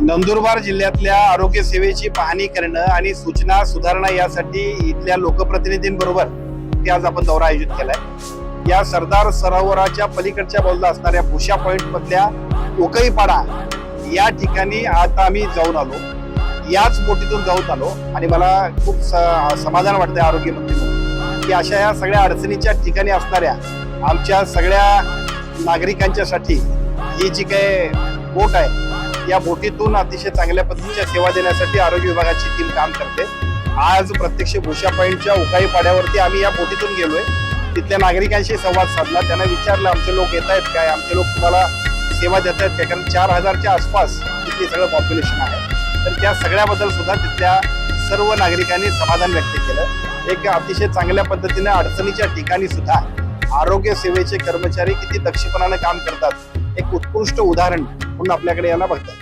नंदुरबार जिल्ह्यातल्या आरोग्य सेवेची पाहणी करणं आणि सूचना सुधारणा यासाठी इथल्या लोकप्रतिनिधींबरोबर ते आज आपण दौरा आयोजित केलाय. या सरदार सरोवराच्या पलीकडच्या बाजूला असणाऱ्या भुशा पॉइंट मधल्या उकईपाडा या ठिकाणी आता आम्ही जाऊन आलो. याच बोटीतून जाऊन आलो आणि मला खूप स- समाधान वाटतंय आरोग्य मंत्री की अशा या सगळ्या अडचणीच्या ठिकाणी असणाऱ्या आमच्या सगळ्या नागरिकांच्यासाठी ही जी काय बोट आहे या बोटीतून अतिशय चांगल्या पद्धतीच्या सेवा देण्यासाठी आरोग्य विभागाची टीम काम करते. आज प्रत्यक्ष भुशा पॉईंटच्या उकाई पाड्यावरती आम्ही या बोटीतून गेलोय. तिथल्या नागरिकांशी संवाद साधला. त्यांना विचारलं आमचे लोक येत आहेत काय? आमचे लोक तुम्हाला सेवा देत आहेत काय? कारण चार हजारच्या आसपास तिथले सगळं पॉप्युलेशन आहे. तर त्या सगळ्याबद्दल सुद्धा तिथल्या सर्व नागरिकांनी समाधान व्यक्त केलं. एक अतिशय चांगल्या पद्धतीने अडचणीच्या ठिकाणी सुद्धा आरोग्य सेवेचे कर्मचारी किती दक्षपणाने काम करतात. एक उत्कृष्ट उदाहरण म्हणून आपल्याकडे याला बघतात.